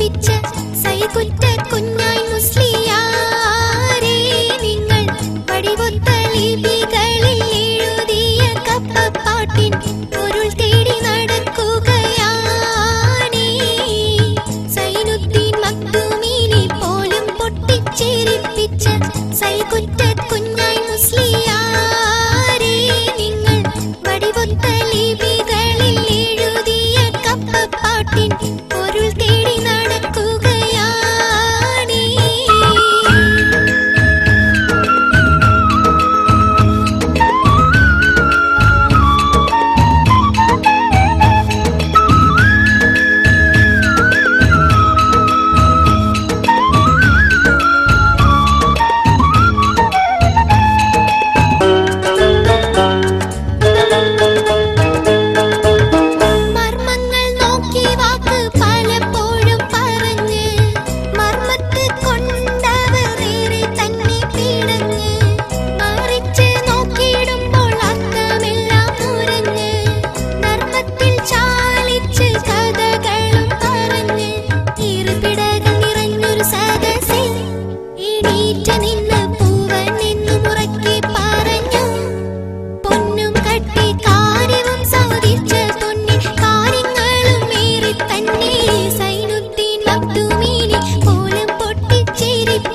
ചേരിപ്പിച്ച സൈകുറ്റ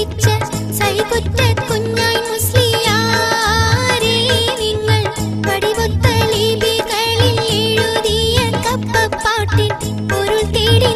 പഠിപ്പിച്ച സൈകുറ്റ കുഞ്ഞായി മുസ്ലിയാരേ നിങ്ങൾ പടിവൊത്ത ലിപികളിൽ എഴുതിയ കപ്പപ്പാട്ടിൽ പൊരുൾ തേടി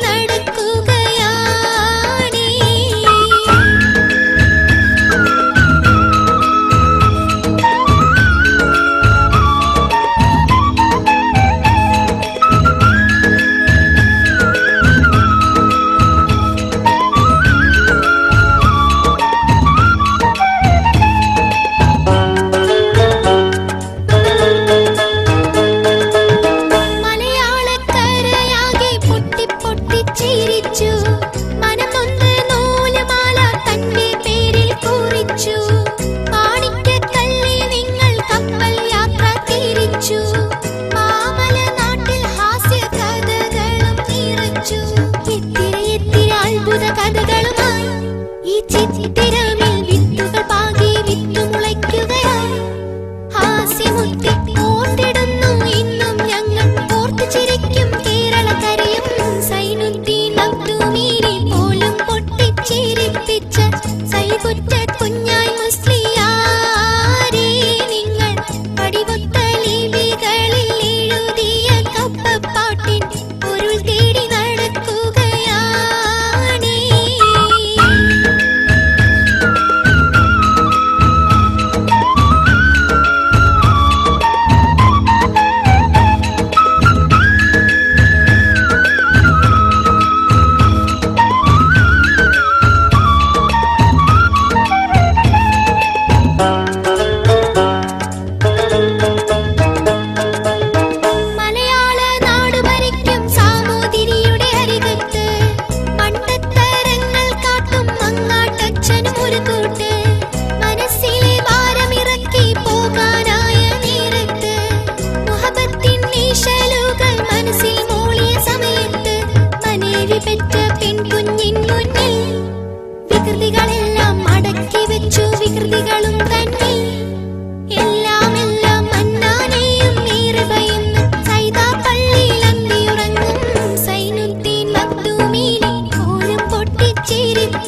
പേരിൽ നിങ്ങൾ കപ്പൽ യാത്ര നാട്ടിൽ ഹാസ്യ കഥകളും അത്ഭുത കഥകളുമായി ഈ ചിത്തിര